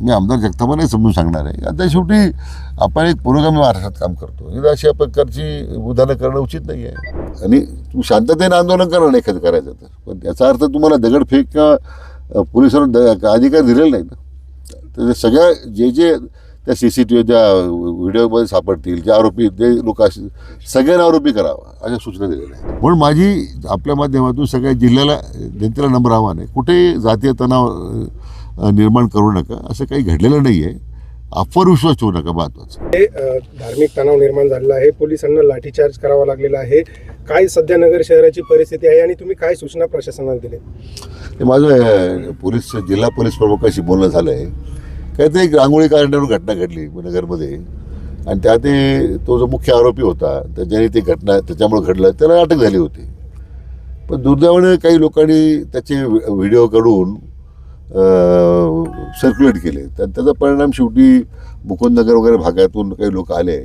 मी आमदार जगतापाने समजून सांगणार आहे. आता शेवटी आपण एक पुरोगामी महाराष्ट्रात काम करतो. हे अशा प्रकारची उदाहरणं करणं उचित नाही आहे. आणि तुम्ही शांततेने आंदोलन करा एखादं करायचं तर. पण याचा अर्थ तुम्हाला दगडफेक किंवा पोलिसांना द अधिकार दिलेला नाही ना. तर सगळ्या जे जे त्या सी सी टी व्ही ज्या व्हिडिओमध्ये सापडतील जे आरोपी ते लोक सगळ्यांना आरोपी करावा अशा सूचना दिलेल्या आहेत. म्हणून माझी आपल्या माध्यमातून सगळ्या जिल्ह्याला जनतेला नम्र आव्हान आहे कुठे जातीय तणाव निर्माण करू नका. असं काही घडलेलं नाही आहे अफवावर विश्वास ठेवू नका महत्वाचं. हे धार्मिक तणाव निर्माण झालेला आहे. पोलिसांना लाठीचार्ज करावा लागलेला आहे. काय सध्या नगर शहराची परिस्थिती आहे आणि तुम्ही काय सूचना प्रशासनाला दिले? ते माझं पोलीस जिल्हा पोलीस प्रमुखाशी बोलणं झालं आहे काहीतरी एक रांगोळी काढण्यावर घटना घडली नगरमध्ये. आणि त्यात ते तो जो मुख्य आरोपी होता त्याच्याने ती घटना त्याच्यामुळे घडलं. त्याला अटक झाली होती. पण दुर्दैवाने काही लोकांनी त्याचे व्हि- व्हिडिओ काढून सर्क्युलेट केले. तर त्याचा परिणाम शेवटी मुकुंदनगर वगैरे भागातून काही लोक आले.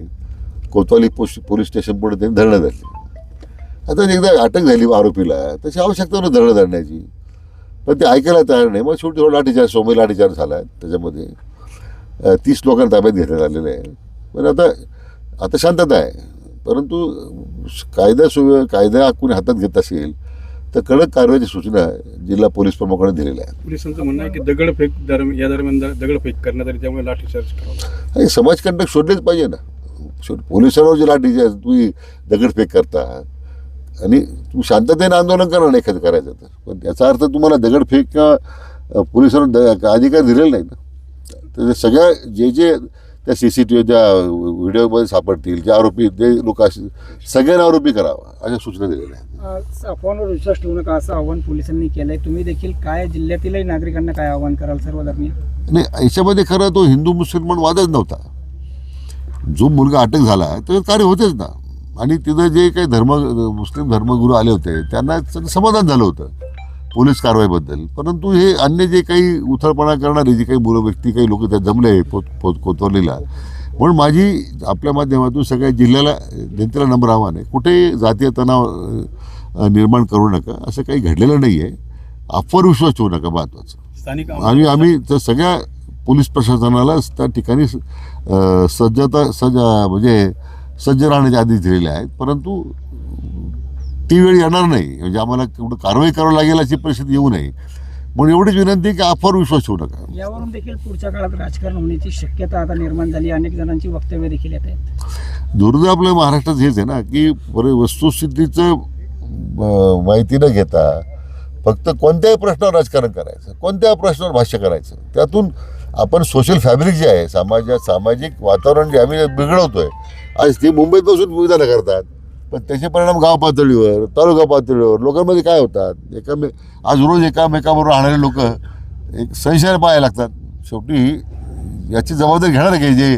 कोतवाली पोस्ट पोलीस स्टेशन पुढे त्यांनी धरणं धरली. आता एकदा अटक झाली आरोपीला तशी आवश्यकता नव्हती धरणं धरण्याची. पण ते ऐकायला तयार नाही. मग शेवटी थोडा लाठीचार्ज सोमय लाठीचार्ज झाला आहे त्याच्यामध्ये तीस लोकांना ताब्यात घेण्यात आलेलं आहे. पण आता आता शांतता आहे. परंतु कायदा सुव्य कायदा कोणी हातात घेत असेल तर कडक कारवाईची सूचना जिल्हा पोलीस प्रमुखाने दिलेल्या आहेत पोलिसांचं म्हणणं आहे की दगडफेक दरम्यान या दरम्यान द- दगडफेक करण्यात आली त्यामुळे लाठीचार्ज करावा आणि समाजकंटक शोधलेच पाहिजे ना. शेवटी पोलिसांवर जे लाठीचे तुम्ही दगडफेक करता आणि तुम्ही शांततेने आंदोलन करा ना एखादं करायचं तर. पण याचा अर्थ तुम्हाला दगडफेक किंवा अ, पोलिसांना द अधिकार दिलेला नाही ना. तर ते सगळ्या जे जे त्या सी सी टी व्ही त्या व्हिडिओमध्ये सापडतील जे आरोपी ते लोक असे सगळ्यांना आरोपी करावा अशा सूचना दिलेल्या आहेत. अफवांवर विश्वास ठेवू नका असं आव्हान पोलिसांनी केलंय? तुम्ही देखील काय जिल्ह्यातीलही नागरिकांना काय आव्हान कराल सर्व धर्मीय नाही याच्यामध्ये खरं तो हिंदू मुसलमान वादच नव्हता. जो मुलगा अटक झाला त्याचं कार्य होतेच ना. आणि तिथं जे काही धर्म मुस्लिम धर्मगुरू आले होते त्यांना सगळं समाधान झालं होतं पोलीस कारवाईबद्दल. परंतु हे अन्य जे काही उथळपणा करणारे जे काही मुलं व्यक्ती काही लोक त्यात जमले पोत पोत कोतवालीला म्हणून माझी आपल्या माध्यमातून सगळ्या जिल्ह्याला जनतेला नम्र आव्हान आहे. कुठे जातीय तणाव निर्माण करू नका. असं काही घडलेलं नाही आहे अफवावर विश्वास ठेवू नका महत्त्वाचं आणि आम्ही तर सगळ्या पोलीस प्रशासनाला त्या ठिकाणी सज्जता सज्ज म्हणजे सज्ज राहण्याच्या आधी दिलेल्या आहेत. परंतु ती वेळ येणार नाही. म्हणजे आम्हाला कुठं कारवाई करावी लागेल अशी परिस्थिती येऊ नये. म्हणून एवढीच विनंती की अफवावर विश्वास ठेवू नका. यावरून देखील पुढच्या काळात राजकारण होण्याची शक्यता आता निर्माण झाली. अनेक जणांची वक्तव्य देखील येत आहेत. दुर्दैव आपल्या महाराष्ट्रात हेच आहे ना की बरे वस्तुस्थितीचं माहिती न घेता फक्त कोणत्याही प्रश्नावर राजकारण करायचं कोणत्याही प्रश्नावर भाष्य करायचं त्यातून आपण सोशल फॅब्रिक जे आहे समाजात सामाजिक वातावरण जे आम्ही बिघडवतोय आज ते मुंबईत बसून विधानं करतात. पण त्याचे परिणाम गाव पातळीवर तालुका पातळीवर लोकांमध्ये काय होतात? एकामे आज रोज एकामेकाबरोबर राहणारे लोक एक संशयाने पाहायला लागतात. शेवटी याची जबाबदारी घेणार काही की जे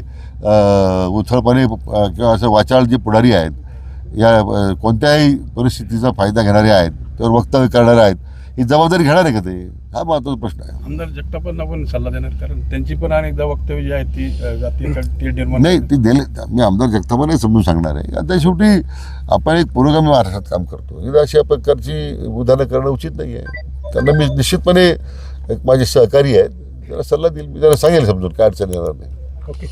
उथळपणे किंवा असं वाचाळ जे पुढारी आहेत या कोणत्याही परिस्थितीचा फायदा घेणारे आहेत त्यावर वक्तव्य करणारे आहेत ही जबाबदारी घेणार आहे का ते? हा महत्त्वाचा प्रश्न आहे. आमदार जगतापांना पण सल्ला देणार कारण त्यांची पण अनेकदा वक्तव्य जी आहेत ती तेढ निर्माण नाही ती दिले मी आमदार जगतापाने समजून सांगणार आहे. आता शेवटी आपण एक पुरोगामी महाराष्ट्रात काम करतो. ही अशा प्रकारची उदाहरणं करणं उचित नाही आहे. त्यांना मी निश्चितपणे एक माझे सहकारी आहेत. त्याला सल्ला देईल मी त्याला सांगेल समजून काय अडचण येणार नाही. ओके.